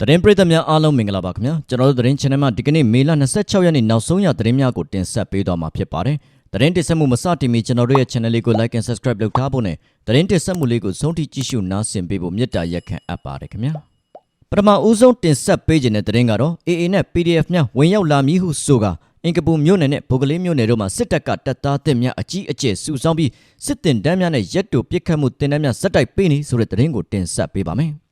သတင်းပရိသတ်များအားလုံးမင်္ဂလာပါခင်ဗျာကျွန်တော်တို့သတင်း channel မှာဒီကနေ့မေလ26ရက်နေ့နောက်ဆုံးရသတင်းများကိုတင်ဆက်ပေးသွားမှာဖြစ်ပါတယ်သတင်းတင်ဆက်မှုမစတင်မီကျွန်တော်တို့ရဲ့ channel လေးကို like and subscribe လုပ်ထားဖို့နဲ့သတင်းတင်ဆက်မှုလေးကိုဆုံးထိကြည့်ရှုနားဆင်ပေးဖို့မေတ္တာရက်ခံအပ်ပါတယ်ခင်ဗျာပထမဦးဆုံးတင်ဆက်ပေးခြင်းတဲ့သတင်းကတော့ AA နဲ့ PDF များဝင်ရောက်လာမည်ဟုဆိုကာအင်ကပူမြို့နယ်နဲ့ဗိုလ်ကလေးမြို့နယ်တို့မှာစစ်တပ်ကတပ်သားတစ်များအကြီးအကျယ်စုဆောင်းပြီးစစ်တင်တန်းများနဲ့ရက်တူပစ်ခတ်မှုတင်တန်းများဇက်တိုက်ပေးနေဆိုတဲ့သတင်းကိုတင်ဆက်ပေးပါမယ်။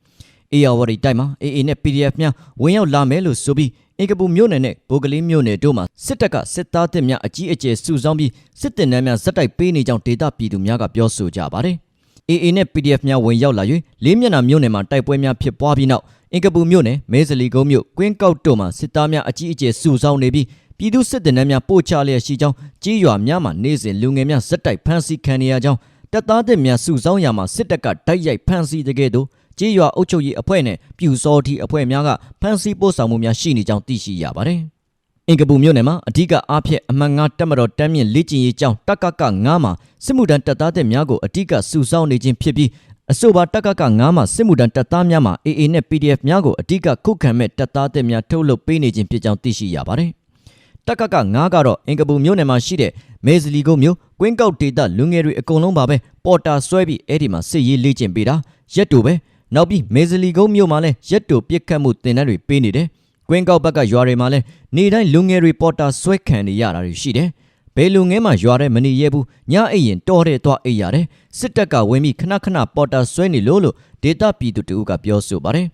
အေယာဝတီတိုက်မှာ AA နဲ့ PDF များဝင်ရောက်လာမယ်လို့ဆိုပြီးအင်ကပူမြို့နယ်နဲ့ဗိုလ်ကလေးမြို့နယ်တို့မှာစစ်တပ်ကစစ်သားတစ်များအကြီးအကျယ်စုဆောင်းပြီးစစ်တင်တန်းများဇက်တိုက်ပေးနေကြောင်းဒေသပြည်သူများကပြောဆိုကြပါတယ်။ AA နဲ့ PDF များဝင်ရောက်လာ၍လေးမျက်နှာမြို့နယ်မှာတိုက်ပွဲများဖြစ်ပွားပြီးနောက်အင်ကပူမြို့နယ်မဲစလီကုန်းမြို့ကွင်းကောက်တို့မှာစစ်သားများအကြီးအကျယ်စုဆောင်းနေပြီးပြည်သူစစ်တပ်များပို့ချလျက်ရှိကြောင်းကြေးရွာများမှာနေစဉ်လူငယ်များဇက်တိုက်ဖမ်းဆီးခံနေရကြောင်းတပ်သားတစ်များစုဆောင်းရာမှာစစ်တပ်ကတိုက်ရိုက်ဖမ်းဆီးတဲ့ကဲ့သို့ ကြေးရွာအုပ်ချုပ်ရေးအဖွဲ့နဲ့ပြူစောတီအဖွဲ့များကဖမ်းဆီးပို့ဆောင်မှုများရှိနေကြောင်းသိရှိရပါတယ်။အင်ကပူမြို့နယ်မှာအဓိကအားဖြင့်အမှန်ငါတက်မတော်တမ်းမြင့်လေ့ကျင့်ရေးကျောင်းတက်ကက9မှာစစ်မှုထမ်းတပ်သားတဲ့များကိုအဓိကစုဆောင်းနေခြင်းဖြစ်ပြီးအဆိုပါတက်ကက9မှာစစ်မှုထမ်းတပ်သားများမှာ AA နဲ့ PDF များကိုအဓိကခုခံမဲ့တပ်သားတဲ့များထုတ်လုပ်ပေးနေခြင်းဖြစ်ကြောင်းသိရှိရပါတယ်။တက်ကက9ကတော့အင်ကပူမြို့နယ်မှာရှိတဲ့မဲဇလီကုန်းမြို့ကွင်းကောက်ဒေတာလူငယ်တွေအကုန်လုံးပါပဲပေါ်တာဆွဲပြီးအဲ့ဒီမှာစစ်ရေးလေ့ကျင့်ပေးတာရက်တူပဲ နောက်ပြီးမဲဇလီကုန်းမြို့မှာလည်းရက်တူပြစ်ခတ်မှုတင်တန်းတွေပေးနေတယ်ကွင်းကောက်ဘက်ကရွာတွေမှာလည်းနေတိုင်းလူငယ်တွေပေါ်တာဆွဲခံနေရတာတွေရှိတယ်ဘယ်လူငယ်မှရွာထဲမနေရဘူးညအိပ်ရင်တော်တဲ့သွားအိပ်ရတယ်စစ်တပ်ကဝင်ပြီးခဏခဏပေါ်တာဆွဲနေလို့လို့ဒေတာပြည်သူတူကပြောဆိုပါတယ်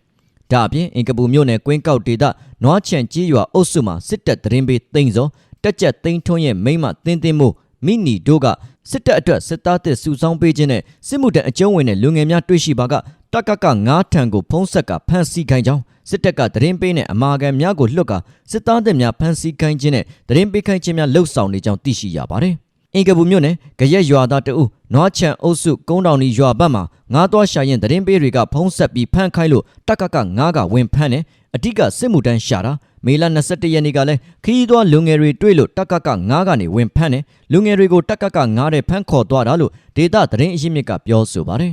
ဒါအပြင်အင်ကပူမြို့နယ်ကွင်းကောက်ဒေသနွားချန်ကြီးရွာအုပ်စုမှာစစ်တပ်သတင်းပေးသိမ်းစောတက်ကြက်သိမ်းထွန်းရဲ့မိမ့်မတင်းတင်းမို့မိနီတို့က စစ်တပ်အတွက်စစ်သားတစ်စုဆောင်းပေးခြင်းနဲ့စစ်မှုတန်းအကျုံးဝင်တဲ့လူငယ်များတွေ့ရှိပါကတက်ကက9ထံကိုဖုံးဆက်ကဖမ်းဆီးခိုင်းကြောင်းစစ်တပ်ကသတင်းပေးနဲ့အမာခံများကိုလွတ်ကစစ်သားတစ်များဖမ်းဆီးခိုင်းခြင်းနဲ့သတင်းပေးခိုင်းခြင်းများလှုပ်ဆောင်နေကြောင်းသိရှိရပါတယ်။အင်ကပူမြို့နယ်ကြရက်ရွာသားတအုပ်နွားချန်အုပ်စုကုန်းတောင်ကြီးရွာဘက်မှာငားသွားရှာရင်သတင်းပေးတွေကဖုံးဆက်ပြီးဖမ်းခိုင်းလို့တက်ကက9ကဝင်ဖမ်းတယ်အဓိကစစ်မှုတန်းရှာတာ မေလ22ရက်နေ့ကလည်းခရီးသွားလူငယ်တွေတွေ့လို့တက်ကက9ကနေဝင်ဖမ်းတယ်လူငယ်တွေကိုတက်ကက9တဲ့ဖမ်းခေါ်သွားတာလို့ဒေတာသတင်းအရင်းမြစ်ကပြောဆိုပါတယ်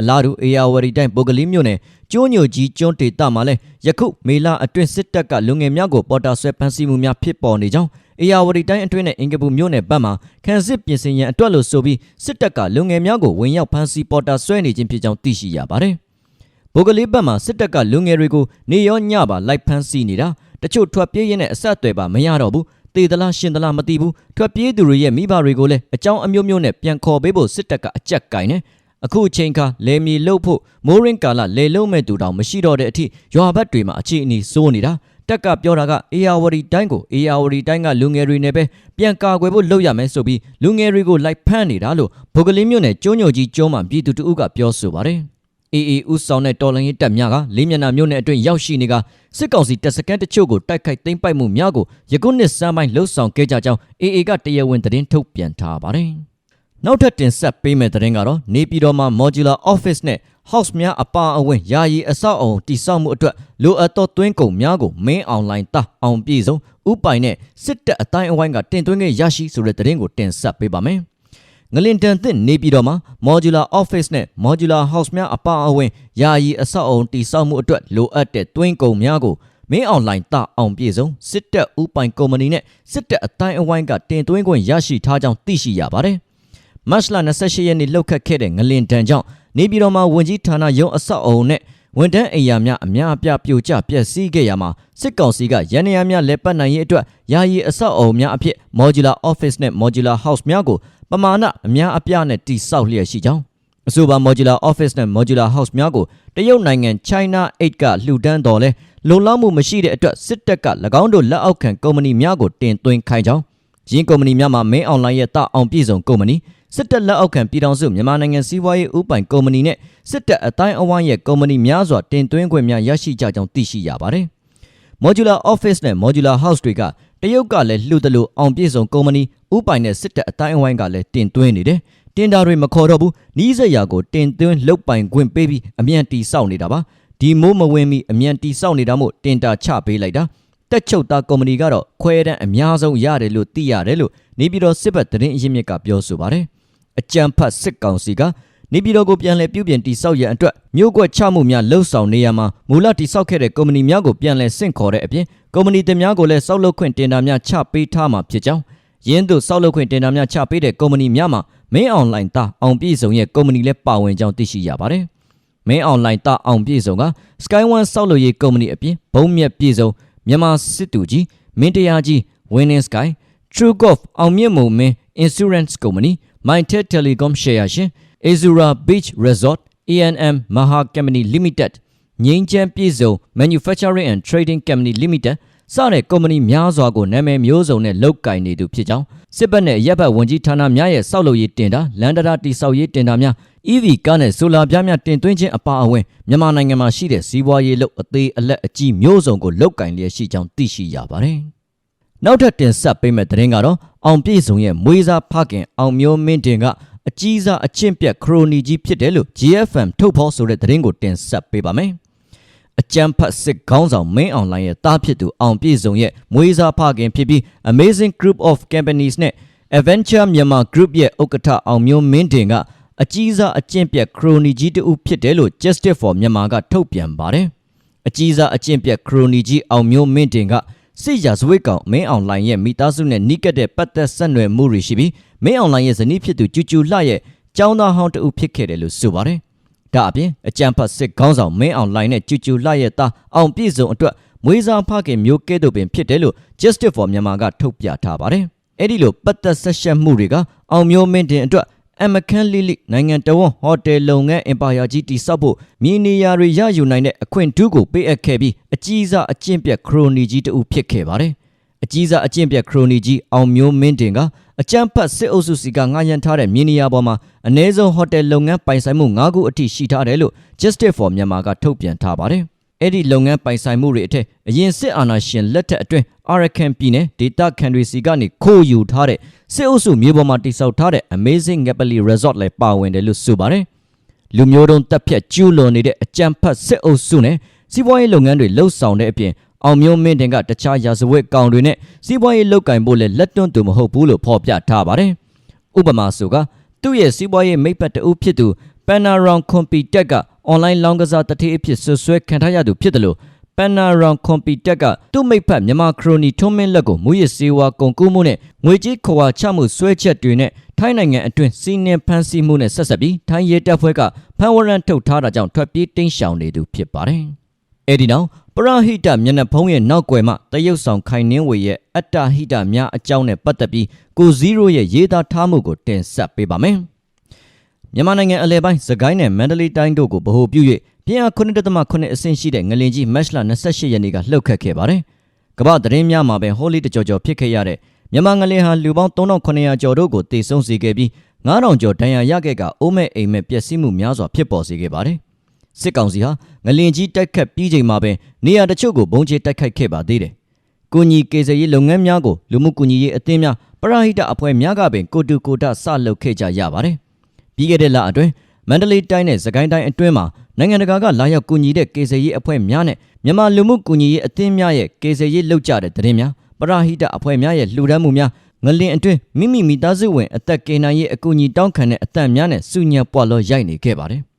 အလားတူအေယာဝတီတိုင်းပုဂ္ဂလိမြို့နယ်ကျိုးညိုကြီးကျွန်းဒေတာမှာလည်းယခုမေလအတွင်းစစ်တပ်ကလူငယ်များကိုပေါ်တာဆွဲဖမ်းဆီးမှုများဖြစ်ပေါ်နေကြောင်းအေယာဝတီတိုင်းအတွင်းနဲ့အင်ကပူမြို့နယ်ဘက်မှာခန်းစစ်ပြင်ဆင်ရန်အတွက်လို့ဆိုပြီးစစ်တပ်ကလူငယ်များကိုဝင်ရောက်ဖမ်းဆီးပေါ်တာဆွဲနေခြင်းဖြစ်ကြောင်းသိရှိရပါတယ်။ဗိုလ်ကလေးဘက်မှာစစ်တပ်ကလူငယ်တွေကိုနေရောညပါလိုက်ဖမ်းဆီးနေတာ တချို့ထွက်ပြေးရင်းနဲ့အဆက်အသွယ်ပါမရတော့ဘူးတေသလားရှင်သလားမသိဘူးထွက်ပြေးသူတွေရဲ့မိဘတွေကိုလည်းအကြောင်းအမျိုးမျိုးနဲ့ပြန်ခေါ်ပေးဖို့စစ်တပ်ကအကြက်ကင်နေအခုအချိန်ခါလေမီလုတ်ဖို့မိုးရင်းကာလလေလုံးမဲ့သူတောင်မရှိတော့တဲ့အထိရွာဘက်တွေမှာအခြေအနေစိုးနေတာတက်ကပြောတာကအေယာဝတီတိုင်းကိုအေယာဝတီတိုင်းကလူငယ်တွေနဲ့ပဲပြန်ကာကွယ်ဖို့လုပ်ရမယ်ဆိုပြီးလူငယ်တွေကိုလိုက်ဖမ်းနေတာလို့ဗိုလ်ကလေးမျိုးနဲ့ကျုံညိုကြီးကျုံးမှပြည်သူတအုပ်ကပြောဆိုပါတယ် အေးအေးဥဆောင်တဲ့တော်လိုင်းရေးတပ်များကလေးမျက်နှာမြို့နယ်အတွင်းရောက်ရှိနေကစစ်ကောင်စီတပ်စခန်းတချို့ကိုတိုက်ခိုက်သိမ်းပိုက်မှုများကိုယခုနှစ်စမ်းပိုင်းလှုပ်ဆောင်ခဲ့ကြကြောင်းအေးအေးကတရားဝင်သတင်းထုတ်ပြန်ထားပါတယ်။နောက်ထပ်တင်ဆက်ပေးမယ့်သတင်းကတော့နေပြည်တော်မှာ modular office နဲ့ house များအပါအဝင်ယာယီအဆောက်အအုံတည်ဆောက်မှုအတွက်လိုအပ်သောသွင်းကုန်များကို main online တာအောင်ပြည့်စုံဥပိုင်နဲ့စစ်တပ်အတိုင်းအဝိုင်းကတင်သွင်းခဲ့ရရှိဆိုတဲ့သတင်းကိုတင်ဆက်ပေးပါမယ်။ ငလင်တန်သစ်နေပြည်တော်မှာ modular office နဲ့ modular house များအပါအဝင်ယာယီအဆောက်အုံတည်ဆောက်မှုအတွက်လိုအပ်တဲ့သွင်းကုန်များကိုမင်းအွန်လိုင်းတာအောင်ပြည်စုံစစ်တပ်ဥပိုင်ကုမ္ပဏီနဲ့စစ်တပ်အတိုင်းအဝိုင်းကတင်သွင်းခွင့်ရရှိထားကြောင်းသိရှိရပါတယ်။မတ်လ28ရက်နေ့လှုပ်ခတ်ခဲ့တဲ့ငလင်တန်ကြောင့်နေပြည်တော်မှာဝင်ကြီးဌာနရုံးအဆောက်အုံနဲ့ဝန်ထမ်းအိမ်ယာများအများအပြားပြိုကျပျက်စီးခဲ့ရမှာစစ်ကောင်စီကရန်နေရများလက်ပတ်နိုင်ရေးအတွက်ယာယီအဆောက်အုံများအဖြစ် modular office နဲ့ modular house များကို ပမာဏအများအပြားနဲ့တိစောက်လျက်ရှိကြောင်းအဆိုပါ modular office နဲ့ modular house များကိုတရုတ်နိုင်ငံ China 8ကလှူဒန်းတော်လဲလုံလောက်မှုမရှိတဲ့အတွက်စစ်တပ်က၎င်းတို့လက်အောက်ခံကုမ္ပဏီများကိုတင်သွင်းခိုင်းကြောင်းရင်းကုမ္ပဏီများမှာမင်းအွန်လိုင်းရဲ့တာအောင်ပြည်စုံကုမ္ပဏီစစ်တပ်လက်အောက်ခံပြည်ထောင်စုမြန်မာနိုင်ငံစီးပွားရေးဥပိုင်ကုမ္ပဏီနဲ့စစ်တပ်အတိုင်းအဝိုင်းရဲ့ကုမ္ပဏီများစွာတင်သွင်းခွင့်များရရှိကြကြောင်းသိရှိရပါတယ်။ modular office နဲ့ modular house တွေက တရုတ်ကလည်းလှူတယ်လို့အောင်ပြည်စုံကုမ္ပဏီဥပိုင်နဲ့စစ်တပ်အတိုင်းအဝိုင်းကလည်းတင်သွင်းနေတယ်။တင်တာတွေမခေါ်တော့ဘူး။နီးစက်ရာကိုတင်သွင်းလုတ်ပိုင်ခွင့်ပေးပြီးအမြန်တီဆောက်နေတာပါ။ဒီမိုးမဝင်မီအမြန်တီဆောက်နေတာမို့တင်တာချပေးလိုက်တာ။တက်ချုပ်သားကုမ္ပဏီကတော့ခွဲတန်းအများဆုံးရတယ်လို့သိရတယ်လို့နေပြည်တော်စစ်ဘက်သတင်းအရင်းမြစ်ကပြောဆိုပါတယ်။အကြံဖတ်စစ်ကောင်စီက နေပြည်တော်ကိုပြန်လည်ပြုပြင်တိစောက်ရန်အတွက်မြို့ကွက်ချမှုများလှုပ်ဆောင်နေရမှာမူလတိစောက်ခဲ့တဲ့ကုမ္ပဏီများကိုပြန်လည်ဆင့်ခေါ်တဲ့အပြင်ကုမ္ပဏီတင်များကိုလည်းစောက်လုပ်ခွင့်တင်ဒါများချပေးထားမှာဖြစ်ကြောင်းရင်းသို့စောက်လုပ်ခွင့်တင်ဒါများချပေးတဲ့ကုမ္ပဏီများမှာမင်းအွန်လိုင်းသားအောင်ပြည့်စုံရဲ့ကုမ္ပဏီလည်းပါဝင်ကြောင်းသိရှိရပါတယ်။မင်းအွန်လိုင်းသားအောင်ပြည့်စုံက Sky One စောက်လုပ်ရေးကုမ္ပဏီအပြင်ဘုံမြက်ပြည့်စုံမြန်မာစစ်တူကြီးမင်းတရားကြီး Winning Sky True Golf အောင်မြင့်မုံမင်း Insurance Company Mytel Telecom Share ရှင် Azura Beach Resort ANM Maha Company Limited ငိမ့်ချမ်းပြည်စုံ Manufacturing and Trading Company Limited စတဲ့ကုမ္ပဏီများစွာကိုနာမည်မျိုးစုံနဲ့လုပ်ကင်နေသူဖြစ်ကြောင်းစစ်ဘက်နဲ့ရပ်ဘက်ဝန်ကြီးဌာနများရဲ့စောက်လုပ်ရေးတင်တာလန်ဒရာတိစောက်ရေးတင်တာများ EV ကားနဲ့ဆိုလာပြားများတင်သွင်းခြင်းအပါအဝင်မြန်မာနိုင်ငံမှာရှိတဲ့စီးပွားရေးလုပ်အသေးအလက်အကြီးမျိုးစုံကိုလုပ်ကင်လျက်ရှိကြောင်းသိရှိရပါတယ်။နောက်ထပ်တင်ဆက်ပေးမယ့်သတင်းကတော့အောင်ပြည့်စုံရဲ့မွေးစားဖခင်အောင်မျိုးမင်းတင်က အကြီးစားအချင်းပြက်ခရိုနီကြီးဖြစ်တယ်လို့ GFM ထုတ်ဖော်ဆိုတဲ့သတင်းကိုတင်ဆက်ပေးပါမယ်။အကြံဖတ်စစ်ခေါင်းဆောင်မင်းအွန်လိုင်းရဲ့တားဖြစ်သူအောင်ပြည့်စုံရဲ့မွေးစားဖခင်ဖြစ်ပြီး Amazing Group of Companies နဲ့ Adventure Myanmar Group ရဲ့ဥက္ကဋ္ဌအောင်မျိုးမင်းတင်ကအကြီးစားအကျင့်ပြက်ခရိုနီကြီးတူဖြစ်တယ်လို့ Justice for Myanmar ကထုတ်ပြန်ပါတယ်။အကြီးစားအကျင့်ပြက်ခရိုနီကြီးအောင်မျိုးမင်းတင်ကစစ်ရာဇဝတ်ကောင်မင်းအောင်လိုင်းရဲ့မိသားစုနဲ့နှိကက်တဲ့ပတ်သက်ဆက်နွယ်မှုတွေရှိပြီး မင်းအောင်လိုင်းရဲ့ဇနီးဖြစ်သူကျူကျူလှရဲ့ကျောင်းသားဟောင်းတူဖြစ်ခဲ့တယ်လို့ဆိုပါတယ်။ဒါအပြင်အကြံဖတ်စစ်ခေါင်းဆောင်မင်းအောင်လိုင်းနဲ့ကျူကျူလှရဲ့သားအောင်ပြည့်စုံအတွက်မွေးစားဖခင်မျိုးကဲ့သို့ပင်ဖြစ်တယ်လို့ Justice for Myanmar ကထုတ်ပြထားပါတယ်။အဲ့ဒီလိုပတ်သက်ဆက်ရှက်မှုတွေကအောင်မျိုးမင်းတင်အတွက်အမခန်းလိလိနိုင်ငံတော်ဟိုတယ်လုပ်ငန်းအင်ပါယာကြီးတိစောက်ဖို့မြေနေရာတွေရယူနိုင်တဲ့အခွင့်အထူးကိုပေးအပ်ခဲ့ပြီးအကြီးစားအကျင့်ပြက်ခရိုနီကြီးတူဖြစ်ခဲ့ပါတယ်။ အကြီးစားအကျင့်ပြက်ခရိုနီကြီးအောင်မျိုးမင်းတင်ကအကြမ်းဖက်စစ်အုပ်စုစီကငှားရမ်းထားတဲ့မြေနေရာပေါ်မှာအ ਨੇ ဆုံးဟိုတယ်လုပ်ငန်းပိုင်ဆိုင်မှု၅ခုအထိရှိထားတယ်လို့ Justice for Myanmar ကထုတ်ပြန်ထားပါတယ်။အဲ့ဒီလုပ်ငန်းပိုင်ဆိုင်မှုတွေအထက်အရင်စစ်အာဏာရှင်လက်ထက်အတွင်း Arakan ပြည်နယ်ဒေတာခန်တွေစီကနေခိုးယူထားတဲ့စစ်အုပ်စုမြေပေါ်မှာတိစောက်ထားတဲ့ Amazing Gapali Resort လည်းပါဝင်တယ်လို့ဆိုပါတယ်။လူမျိုးတုံးတက်ဖြတ်ကျူးလွန်နေတဲ့အကြမ်းဖက်စစ်အုပ်စုနဲ့စီးပွားရေးလုပ်ငန်းတွေလှုပ်ဆောင်တဲ့အပြင် အောင်မျိုးမင်းတင်ကတခြားရာဇဝတ်ကောင်တွေနဲ့စီးပွားရေးလုပ်ကင်ဖို့လည်းလက်တွန့်သူမဟုတ်ဘူးလို့ဖော်ပြထားပါတယ်။ဥပမာဆိုကသူ့ရဲ့စီးပွားရေးမိတ်ပတ်တဦးဖြစ်သူ Panaron Computer ကအွန်လိုင်းလောင်းကစားတတိအဖြစ်ဆွဆွဲခံထားရသူဖြစ်တယ်လို့ Panaron Computer ကသူ့မိတ်ဖက်မြန်မာခရိုနီထွန်းမင်းလက်ကိုမူရစ်စေဝါကုန်ကူးမှုနဲ့ငွေကြေးခွာချမှုဆွဲချက်တွေနဲ့ထိုင်းနိုင်ငံအတွင်းစီးနင်းဖမ်းဆီးမှုနဲ့ဆက်ဆက်ပြီးထိုင်းရဲတပ်ဖွဲ့ကဖမ်းဝရမ်းထုတ်ထားတာကြောင့်ထွက်ပြေးတိမ်းရှောင်နေသူဖြစ်ပါတယ်။အဲဒီနောက် ပရဟိတမျက်နှာဖုံးရဲ့နောက်ွယ်မှာတရုတ်ဆောင်ခိုင်နှင်းဝေရဲ့အတ္တဟိတများအကြောင်းနဲ့ပတ်သက်ပြီးကိုဇီရိုရဲ့ရေးသားထားမှုကိုတင်ဆက်ပေးပါမယ်။မြန်မာနိုင်ငံအလဲပိုင်းစကိုင်းနဲ့မန္တလေးတိုင်းတို့ကိုဗဟိုပြု၍ပြင်းအား9.8အဆင့်ရှိတဲ့ငလင်ကြီးမက်ရှလာ28ရက်နေ့ကလှုပ်ခတ်ခဲ့ပါတယ်။ကမ္ဘာသတင်းများမှာပဲဟိုလီတကြော်ကြော်ဖြစ်ခဲ့ရတဲ့မြန်မာငလင်ဟာလူပေါင်း3900ကျော်တို့ကိုတေဆုံးစေခဲ့ပြီး9000ကျော်ဒဏ်ရာရခဲ့ကအိုးမဲ့အိမ်မဲ့ပျက်စီးမှုများစွာဖြစ်ပေါ်စေခဲ့ပါတယ်။ စစ်ကောင်စီဟာငလင်ကြီးတိုက်ခတ်ပြီးချိန်မှာပဲနေရာတချို့ကိုဘုံကျဲတိုက်ခိုက်ခဲ့ပါသေးတယ်။ကိုညီကေစရေးလုပ်ငန်းများကိုလူမှုကူညီရေးအသင်းများပရဟိတအဖွဲ့များကပင်ကိုတူကိုတဆလုပ်ခဲ့ကြရပါတယ်။ပြီးခဲ့တဲ့လအတွင်းမန္တလေးတိုင်းနဲ့စကိုင်းတိုင်းအတွင်းမှာနိုင်ငံတကာကလာရောက်ကူညီတဲ့ကေဆယ်ရေးအဖွဲ့များနဲ့မြန်မာလူမှုကူညီရေးအသင်းများရဲ့ကေဆယ်ရေးလုပ်ကြတဲ့သတင်းများပရဟိတအဖွဲ့များရဲ့လှူဒန်းမှုများငလင်အတွင်းမိမိမိသားစုဝင်အသက်ကေနိုင်ရေးအကူအညီတောင်းခံတဲ့အသက်များနဲ့စုညံပွားလောရိုက်နေခဲ့ပါတယ်။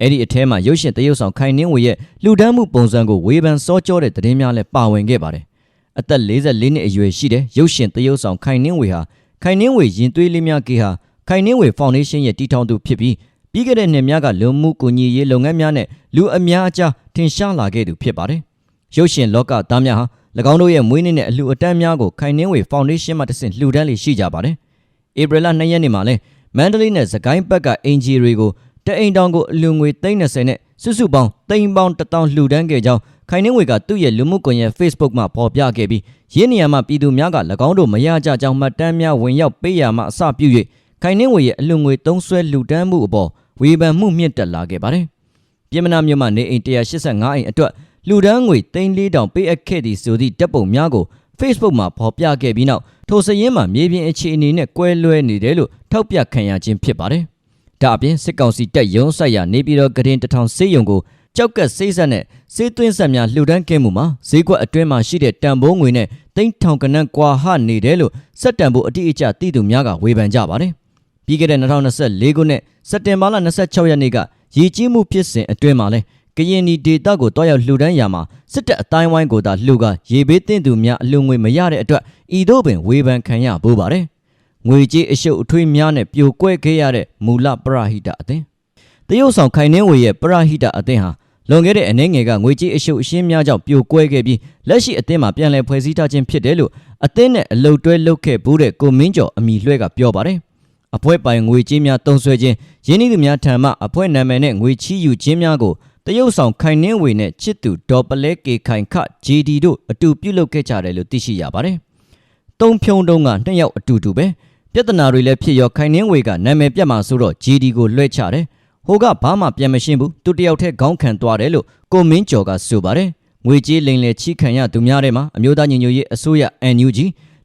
အဲ့ဒီအထဲမှာရုပ်ရှင်တရုတ်ဆောင်ခိုင်နှင်းဝေရဲ့လှူဒန်းမှုပုံစံကိုဝေဖန်စောကြောတဲ့သတင်းများလည်းပါဝင်ခဲ့ပါတယ်။အသက်44နှစ်အရွယ်ရှိတဲ့ရုပ်ရှင်တရုတ်ဆောင်ခိုင်နှင်းဝေဟာခိုင်နှင်းဝေရင်သွေးလေးများကေဟာခိုင်နှင်းဝေဖောင်ဒေးရှင်းရဲ့တည်ထောင်သူဖြစ်ပြီးပြီးခဲ့တဲ့နှစ်များကလူမှုကူညီရေးလုပ်ငန်းများနဲ့လူအများအကြားထင်ရှားလာခဲ့သူဖြစ်ပါတယ်။ရုပ်ရှင်လောကသားများဟာ၎င်းတို့ရဲ့မွေးနေ့နဲ့အလှူအတန်းများကိုခိုင်နှင်းဝေဖောင်ဒေးရှင်းမှတဆင့်လှူဒန်းလေးရှိကြပါတယ်။ဧပြီလ2ရက်နေ့မှာလဲမန္တလေးနဲ့စကိုင်းဘက်ကအင်ဂျီတွေကို တအိမ်တောင်ကိုအလှူငွေ330နဲ့စုစုပေါင်း3ပေါင်း1000လှူဒန်းခဲ့ကြောင်းခိုင်နှင်းဝေကသူ့ရဲ့လူမှုကွန်ရက် Facebook မှာဖော်ပြခဲ့ပြီးရင်းနေရာမှာပြည်သူများက၎င်းတို့မရကြကြောင်းမှတ်တမ်းများဝင်ရောက်ပေးရမှအစပြု၍ခိုင်နှင်းဝေရဲ့အလှူငွေသုံးဆွဲလှူဒန်းမှုအပေါ်ဝေဖန်မှုမြင့်တက်လာခဲ့ပါတယ်။ပြည်မနာမြို့မှာနေအိမ်185အိမ်အတွက်လူဒန်းငွေ3400ပေးအပ်ခဲ့သည့်ဆိုသည့်တပ်ပုံများကို Facebook မှာဖော်ပြခဲ့ပြီးနောက်ထိုစရင်မှာမြေပြင်အခြေအနေနဲ့ကွဲလွဲနေတယ်လို့ထောက်ပြခံရခြင်းဖြစ်ပါတယ်။ ဒါအပြင်စစ်ကောင်စီတပ်ရုံးဆိုင်ရာနေပြည်တော်ကရင်တထောင်စေးရုံကိုကြောက်ကစိတ်ဆက်နဲ့စေးသွင်းဆက်များလှူဒန်းခဲ့မှုမှာဈေးကွက်အတွင်းမှာရှိတဲ့တန်ဖိုးငွေနဲ့တိန့်ထောင်ကနန်းကွာဟနေတယ်လို့စက်တန်ဖိုးအတိအကျသိသူများကဝေဖန်ကြပါတယ်။ပြီးခဲ့တဲ့2024ခုနှစ်စက်တင်ဘာလ26ရက်နေ့ကရည်ကြီးမှုဖြစ်စဉ်အတွင်းမှာလဲကရင်နီဒေတာကိုတွားရောက်လှူဒန်းရာမှာစစ်တပ်အတိုင်းဝိုင်းကိုသာလှူကရေဘေးတင့်သူများအလူငွေမရတဲ့အတွက်ဤသို့ပင်ဝေဖန်ခံရပူပါတယ် ငွေကြေးအရှုပ်အထွေးများနဲ့ပြိုကွဲခဲ့ရတဲ့မူလပရဟိတအသင်းတရုတ်ဆောင်ခိုင်နှင်းဝေရဲ့ပရဟိတအသင်းဟာလွန်ခဲ့တဲ့အနေငယ်ကငွေကြေးအရှုပ်အရှင်းများကြောင့်ပြိုကွဲခဲ့ပြီးလက်ရှိအသင်းမှာပြန်လည်ဖွဲ့စည်းထားခြင်းဖြစ်တယ်လို့အသင်းနဲ့အလုတ်တွဲလုပ်ခဲ့ဘူးတဲ့ကိုမင်းကျော်အမိလွှဲကပြောပါတယ်အဖွဲပိုင်ငွေကြေးများတုံးဆွဲခြင်းရင်းနှီးသူများထံမှအဖွဲနာမည်နဲ့ငွေချီးယူခြင်းများကိုတရုတ်ဆောင်ခိုင်နှင်းဝေနဲ့ချစ်သူဒေါ်ပလဲကေခိုင်ခ JD တို့အတူပြုလုပ်ခဲ့ကြတယ်လို့သိရှိရပါတယ်။တုံးဖြုံတုံးကနှစ်ယောက်အတူတူပဲ ပြဿနာတွေလည်းဖြစ်ရောခိုင်နှင်းဝေကနာမည်ပြတ်မှာဆိုတော့ JD ကိုလွှဲချတယ်။ဟိုကဘာမှပြန်မရှင်းဘူးသူတယောက်တည်းခေါင်းခံသွားတယ်လို့ကိုမင်းကျော်ကဆိုပါတယ်။ငွေကြေးလိမ်လည်ချီးခံရသူများထဲမှာအမျိုးသားညီညွတ်ရေးအစိုးရ NUG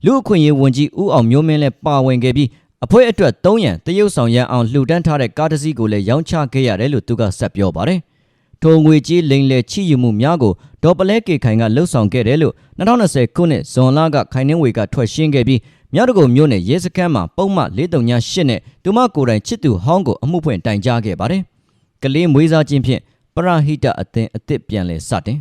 လူအခွင့်အရေးဝန်ကြီးဦးအောင်မျိုးမင်းလည်းပါဝင်ခဲ့ပြီးအဖွဲ့အတွက်၃ရန်တရုတ်ဆောင်ရန်အောင်လှူဒန်းထားတဲ့ကားတစ်စီးကိုလည်းရောင်းချခဲ့ရတယ်လို့သူကဆက်ပြောပါတယ်။ထိုငွေကြေးလိမ်လည်ချီးယူမှုများကိုဒေါ်ပလဲကေခိုင်ကလှုပ်ဆောင်ခဲ့တယ်လို့2020ခုနှစ်ဇွန်လကခိုင်နှင်းဝေကထွက်ရှင်းခဲ့ပြီး မြောက်တကုံမြို့နယ်ရဲစခန်းမှာပုံမှန်438နဲ့သူမကိုယ်တိုင်ချစ်သူဟောင်းကိုအမှုဖွင့်တိုင်ကြားခဲ့ပါတယ်။ကလေးမွေးစားခြင်းဖြင့်ပရဟိတအသင်းအသစ်ပြန်လည်စတင်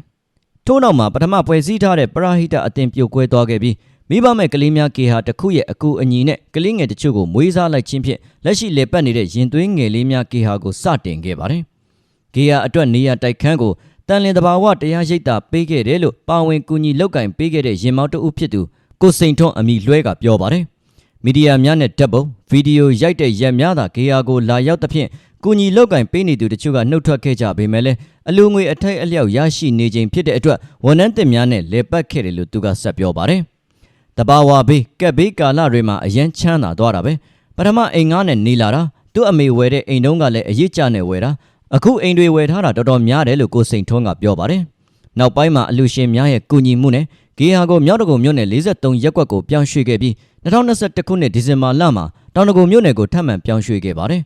ထို့နောက်မှာပထမပွဲစည်းထားတဲ့ပရဟိတအသင်းပြုတ်ကွဲသွားခဲ့ပြီးမိဘမဲ့ကလေးများကေဟာတစ်ခုရဲ့အကူအညီနဲ့ကလေးငယ်တချို့ကိုမွေးစားလိုက်ခြင်းဖြင့်လက်ရှိလေပတ်နေတဲ့ရင်သွေးငယ်လေးများကေဟာကိုစတင်ခဲ့ပါတယ်။ကေဟာအတွက်နေရတိုက်ခန်းကိုတန်လင်တဘာဝတရားရိပ်တာပေးခဲ့တယ်လို့ပါဝင်ကူညီလောက်ကင်ပေးခဲ့တဲ့ရင်မောက်တဦးဖြစ်သူ ကိုစိန်ထွန်းအမိလွှဲကပြောပါတယ်။မီဒီယာများနဲ့ဓာတ်ပုံဗီဒီယိုရိုက်တဲ့ရက်များသာကေဟာကိုလာရောက်သဖြင့်ကူညီလောက်ကင်ပေးနေသူတချို့ကနှုတ်ထွက်ခဲ့ကြပေမဲ့လည်းအလူငွေအထိုက်အလျောက်ရရှိနေခြင်းဖြစ်တဲ့အတွက်ဝန်ထမ်းတင်များနဲ့လေပတ်ခဲ့တယ်လို့သူကဆက်ပြောပါတယ်။တဘာဝဘေးကက်ဘေးကာလတွေမှာအရန်ချမ်းသာသွားတာပဲပထမအိမ်ငါးနဲ့နေလာတာသူ့အမေဝယ်တဲ့အိမ်တုံးကလည်းအရစ်ကြနဲ့ဝယ်တာအခုအိမ်တွေဝယ်ထားတာတော်တော်များတယ်လို့ကိုစိန်ထွန်းကပြောပါတယ်နောက်ပိုင်းမှာအလူရှင်များရဲ့ကူညီမှုနဲ့ ဂေဟာကိုမြောက်တကုံမြို့နယ်43ရပ်ကွက်ကိုပြောင်းရွှေ့ခဲ့ပြီး2021ခုနှစ်ဒီဇင်ဘာလမှာတောင်တကုံမြို့နယ်ကိုထပ်မံပြောင်းရွှေ့ခဲ့ပါတယ်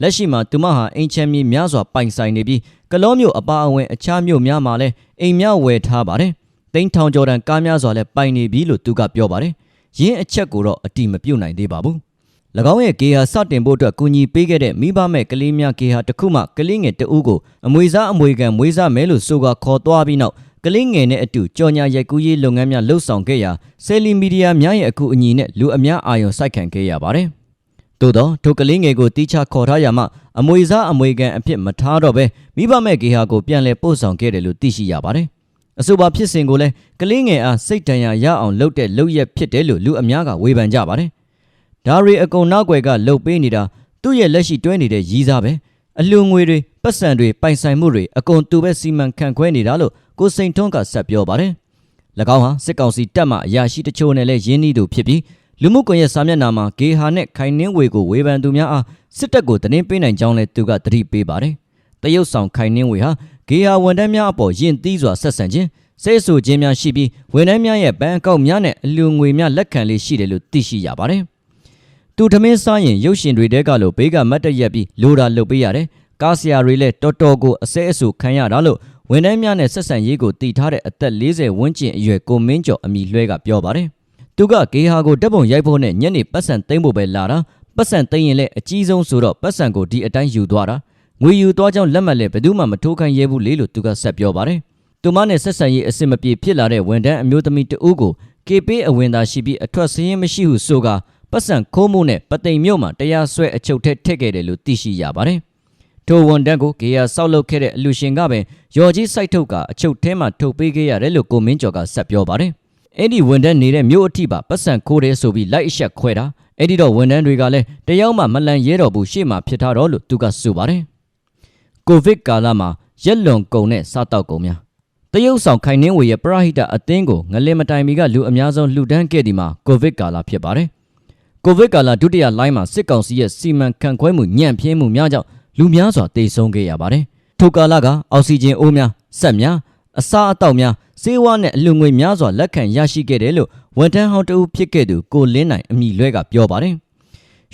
လက်ရှိမှာသူမဟာအိမ်ချမ်းမြေများစွာပိုင်ဆိုင်နေပြီးကလောမြို့အပါအဝင်အခြားမြို့များမှာလည်းအိမ်များဝယ်ထားပါတယ်သိန်းထောင်ကျော်တန်ကားများစွာလည်းပိုင်နေပြီလို့သူကပြောပါတယ်။ရင်းအချက်ကိုတော့အတိမပြုတ်နိုင်သေးပါဘူး။၎င်းရဲ့ဂေဟာစတင်ဖို့အတွက်ကူညီပေးခဲ့တဲ့မိဘမဲ့ကလေးများဂေဟာတစ်ခုမှကလေးငယ်တအူးကိုအမွေစားအမွေခံမွေးစားမယ်လို့ဆိုကခေါ်သွားပြီးနောက် ကလေးငယ်နဲ့အတူကြော်ညာရိုက်ကူးရေးလုပ်ငန်းများလှုပ်ဆောင်ခဲ့ရာဆယ်လီမီဒီယာများရဲ့အခုအညီနဲ့လူအများအာရုံစိုက်ခံခဲ့ရပါတယ်။သို့တော့ထိုကလေးငယ်ကိုတီးချခေါ်ထားရမှအမွေစားအမွေခံအဖြစ်မထားတော့ပဲမိဘမဲ့ဂေဟာကိုပြန်လည်ပို့ဆောင်ခဲ့တယ်လို့သိရှိရပါတယ်။အဆိုပါဖြစ်စဉ်ကိုလည်းကလေးငယ်အားစိတ်တန်ရာရအောင်လုပ်တဲ့လုပ်ရက်ဖြစ်တယ်လို့လူအများကဝေဖန်ကြပါတယ်။ဒါရီအကုံနောက်ွယ်ကလှုပ်ပေးနေတာသူ့ရဲ့လက်ရှိတွဲနေတဲ့ရီးစားပဲအလူငွေတွေပတ်စံတွေပိုင်ဆိုင်မှုတွေအကုန်သူပဲစီမံခန့်ခွဲနေတာလို့ ကိုစိန်ထွန်းကဆက်ပြောပါတယ်။၎င်းဟာစစ်ကောင်စီတပ်မှအရာရှိတချို့နဲ့လည်းရင်းနှီးသူဖြစ်ပြီးလူမှုကွန်ရက်စာမျက်နှာမှာဂေဟာနဲ့ခိုင်နှင်းဝေကိုဝေဖန်သူများအားစစ်တပ်ကိုတင်းပေးနိုင်ကြောင်းလည်းသူကသတိပေးပါတယ်။တရုတ်ဆောင်ခိုင်နှင်းဝေဟာဂေဟာဝန်ထမ်းများအပေါ်ယဉ်သီးစွာဆက်ဆံခြင်းစိတ်ဆူခြင်းများရှိပြီးဝန်ထမ်းများရဲ့ဘဏ်အကောင့်များနဲ့အလူငွေများလက်ခံလေးရှိတယ်လို့သိရှိရပါတယ်။သူထမင်းစားရင်ရုပ်ရှင်တွေတဲကလို့ဘေးကမတ်တရက်ပြီးလိုတာလုပ်ပေးရတယ်။ကားဆရာတွေလည်းတော်တော်ကိုအစဲအဆူခံရတာလို့ ဝန်ထမ်းများနဲ့ဆက်ဆံရေးကိုတည်ထားတဲ့အသက်40ဝန်းကျင်အရွယ်ကိုမင်းကျော်အမိလွှဲကပြောပါတယ်။သူကဂေဟာကိုတပ်ပုံရိုက်ဖို့နဲ့ညနေပတ်စံသိမ်းဖို့ပဲလာတာပတ်စံသိမ်းရင်လည်းအကြီးဆုံးဆိုတော့ပတ်စံကိုဒီအတိုင်းယူသွားတာငွေယူသွားကြောင်းလက်မှတ်လည်းဘယ်သူမှမထိုးခိုင်းရဲဘူးလေလို့သူကဆက်ပြောပါတယ်။သူမနဲ့ဆက်ဆံရေးအဆင်မပြေဖြစ်လာတဲ့ဝန်ထမ်းအမျိုးသမီးတဦးကို KP အဝင်သာရှိပြီးအထွက်စင်းမရှိဟုဆိုကပတ်စံခိုးမှုနဲ့ပသိမ်မြို့မှာတရားစွဲအချုပ်ထက်ထည့်ခဲ့တယ်လို့သိရှိရပါတယ်။ ထိုဝန်တန်းကိုဂေယာဆောက်လုပ်ခဲ့တဲ့အလူရှင်ကပင်ရော်ကြီးစိုက်ထုတ်ကအချုပ်ထဲမှာထုတ်ပေးခဲ့ရတယ်လို့ကိုမင်းကျော်ကဆက်ပြောပါတယ်။အဲ့ဒီဝန်တန်းနေတဲ့မြို့အထိပါပတ်စံခိုးတယ်ဆိုပြီးလိုက်အဆက်ခွဲတာအဲ့ဒီတော့ဝန်တန်းတွေကလည်းတယောက်မှမလန်ရဲတော်ဘူးရှေ့မှာဖြစ်ထားတော့လို့သူကဆိုပါတယ်။ကိုဗစ်ကာလမှာရက်လွန်ကုန်တဲ့စားတောက်ကုန်များတရုတ်ဆောင်ခိုင်နှင်းဝေရဲ့ပရဟိတအသင်းကိုငလင်မတိုင်မီကလူအများဆုံးလှူဒန်းခဲ့ဒီမှာကိုဗစ်ကာလဖြစ်ပါတယ်ကိုဗစ်ကာလဒုတိယလိုင်းမှာစစ်ကောင်စီရဲ့စီမံခန့်ခွဲမှုညံ့ဖျင်းမှုများကြောင့် လူများစွာတေဆုံးခဲ့ရပါတယ်ထိုကာလကအောက်ဆီဂျင်အိုးများဆက်များအစာအသောက်များစေဝါနဲ့အလူငွေများစွာလက်ခံရရှိခဲ့တယ်လို့ဝန်ထမ်းဟောင်းတဦးဖြစ်ခဲ့သူကိုလင်းနိုင်အမိလွဲကပြောပါတယ်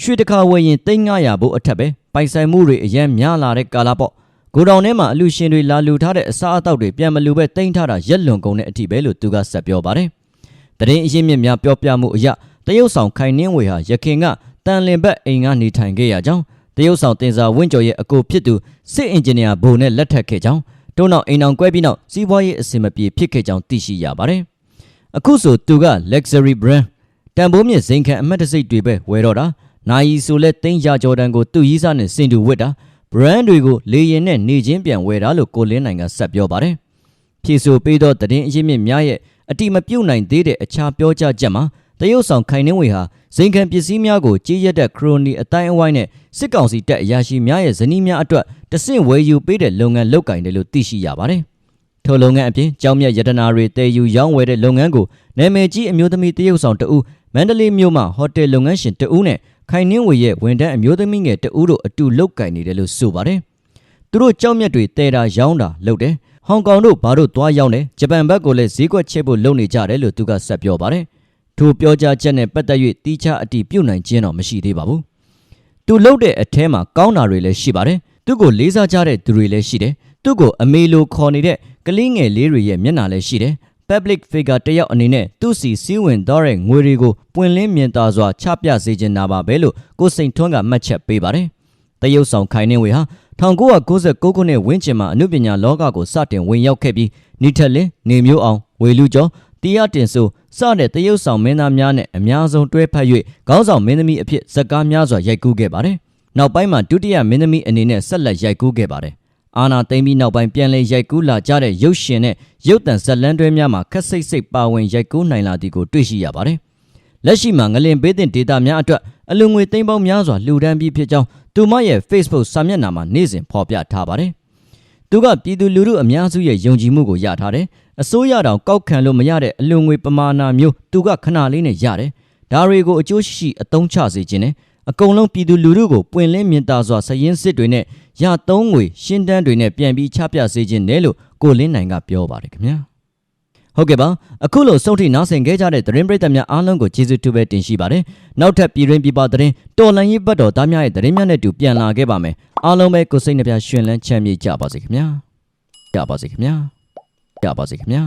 ရွှေတခါဝယ်ရင်3900ဘို့အထက်ပဲပိုင်ဆိုင်မှုတွေအရင်များလာတဲ့ကာလပေါ့ဂိုဒေါန်ထဲမှာအလူရှင်တွေလာလူထားတဲ့အစားအသောက်တွေပြန်မလူပဲတင်ထားတာရက်လွန်ကုန်တဲ့အထိပဲလို့သူကဆက်ပြောပါတယ်။တရင်အရင်မြစ်များပြောပြမှုအရတရုတ်ဆောင်ခိုင်နှင်းဝေဟာရခင်ကတန်လင်ဘက်အိမ်ကနေထိုင်ခဲ့ရကြောင်း တရုတ်ဆောင်တင်စာဝင်းကျော်ရဲ့အကိုဖြစ်သူစစ်အင်ဂျင်နီယာဘုံနဲ့လက်ထပ်ခဲ့ကြောင်းတို့နောက်အိမ်အောင်ကွဲပြီးနောက်စီးပွားရေးအဆင်မပြေဖြစ်ခဲ့ကြောင်းသိရှိရပါတယ်။အခုဆိုသူက luxury brand တန်ဖိုးမြင့်ဇိမ်ခံအမတ်တစိတ်တွေပဲဝယ်တော့တာနိုင်ရီဆိုလဲတင်းရဂျော်ဒန်ကိုသူ့ရီးစားနဲ့စင်တူဝစ်တာ brand တွေကိုလေရင်နဲ့နေချင်းပြန်ဝယ်တာလို့ကိုလင်းနိုင်ကဆက်ပြောပါတယ်။ဖြည့်ဆိုပေးသောသတင်းအရင်းမြစ်များရဲ့အတိမပြုတ်နိုင်သေးတဲ့အခြားပြောကြားချက်မှာ တရုတ်ဆောင်ခိုင်နှင်းဝေဟာဇိမ်ခံပစ္စည်းများကိုကြီးရက်တဲ့ခရိုနီအတိုင်းအဝိုင်းနဲ့စစ်ကောင်စီတပ်အရာရှိများရဲ့ဇနီးများအတွက်တဆင့်ဝယ်ယူပေးတဲ့လုပ်ငန်းလုပ်ကင်တယ်လို့သိရှိရပါတယ်။ထိုလုပ်ငန်းအပြင်ကြောင်းမြတ်ရတနာတွေတည်ယူရောင်းဝယ်တဲ့လုပ်ငန်းကိုနာမည်ကြီးအမျိုးသမီးတရုတ်ဆောင်တဦးမန္တလေးမြို့မှာဟိုတယ်လုပ်ငန်းရှင်တဦးနဲ့ခိုင်နှင်းဝေရဲ့ဝန်ထမ်းအမျိုးသမီးငယ်တဦးတို့အတူလုပ်ကင်နေတယ်လို့ဆိုပါတယ်။သူတို့ကြောင်းမြတ်တွေတည်တာရောင်းတာလုပ်တယ်။ဟောင်ကောင်တို့ဘာတို့သွားရောက်တယ်ဂျပန်ဘက်ကိုလည်းဈေးကွက်ချက်ဖို့လုပ်နေကြတယ်လို့သူကဆက်ပြောပါတယ်။ ထိုပြောကြားချက်နဲ့ပတ်သက်၍တီးခြားအတီးပြုတ်နိုင်ခြင်းတော့မရှိသေးပါဘူး။သူလှုပ်တဲ့အထဲမှာကောင်းတာတွေလည်းရှိပါတယ်။သူ့ကိုလေးစားကြတဲ့သူတွေလည်းရှိတယ်။သူ့ကိုအမေလိုခေါ်နေတဲ့ကလေးငယ်လေးတွေရဲ့မျက်နှာလည်းရှိတယ်။ public figure တယောက်အနေနဲ့သူ့စီစည်းဝင်သွားတဲ့ငွေတွေကိုပွင့်လင်းမြင်သာစွာချပြစေချင်တာပါပဲလို့ကိုစိန်ထွန်းကမှတ်ချက်ပေးပါတယ်။တရုတ်ဆောင်ခိုင်နှင်းဝေဟာ1996ခုနှစ်ဝန်းကျင်မှာအနုပညာလောကကိုစတင်ဝင်ရောက်ခဲ့ပြီးနိထက်လင်းနေမျိုးအောင်ဝေလူကျော် တရားတင်ဆိုစတဲ့တရုတ်ဆောင်မင်းသားများနဲ့အများဆုံးတွဲဖက်၍ခေါင်းဆောင်မင်းသမီးအဖြစ်ဇက်ကားများစွာရိုက်ကူးခဲ့ပါတယ်။နောက်ပိုင်းမှာဒုတိယမင်းသမီးအနေနဲ့ဆက်လက်ရိုက်ကူးခဲ့ပါတယ်။အာနာသိမ့်ပြီးနောက်ပိုင်းပြန်လည်ရိုက်ကူးလာကြတဲ့ရုပ်ရှင်နဲ့ရုပ်သံဇက်လန်းတွဲများမှာခက်စိတ်စိတ်ပါဝင်ရိုက်ကူးနိုင်လာသည်ကိုတွေ့ရှိရပါတယ်။လက်ရှိမှာငလင်ဘေးတင်ဒေတာများအတွက်အလူငွေသိန်းပေါင်းများစွာလှူဒန်းပြီးဖြစ်ကြောင်းသူမရဲ့ Facebook စာမျက်နှာမှာနေ့စဉ်ဖော်ပြထားပါတယ်။သူကပြည်သူလူထုအများစုရဲ့ယုံကြည်မှုကိုရထားတယ်။ အစိုးရတောင်ကောက်ခံလို့မရတဲ့အလူငွေပမာဏမျိုးသူကခဏလေးနဲ့ရတယ်။ဒါတွေကိုအကျိုးရှိရှိအသုံးချစေခြင်းနဲ့အကုန်လုံးပြည်သူလူထုကိုပွင့်လင်းမြင်သာစွာစည်ရင်းစစ်တွေနဲ့ရသုံးငွေရှင်းတန်းတွေနဲ့ပြန်ပြီးချပြစေခြင်းနဲ့လို့ကိုလင်းနိုင်ကပြောပါတယ်ခင်ဗျာ။ဟုတ်ကဲ့ပါအခုလိုစုံထိနားဆင်ခဲ့ကြတဲ့သတင်းပရိသတ်များအားလုံးကိုကျေးဇူးတူပဲတင်ရှိပါတယ်နောက်ထပ်ပြည်တွင်းပြည်ပသတင်းတော်လန်ရေးဘတ်တော်သားများရဲ့သတင်းများနဲ့တူပြန်လာခဲ့ပါမယ်အားလုံးပဲကိုယ်စိတ်နှပြရှင်လန်းချမ်းမြေ့ကြပါစေခင်ဗျာကြပါစေခင်ဗျာ ကြပါစေခင်ဗျာ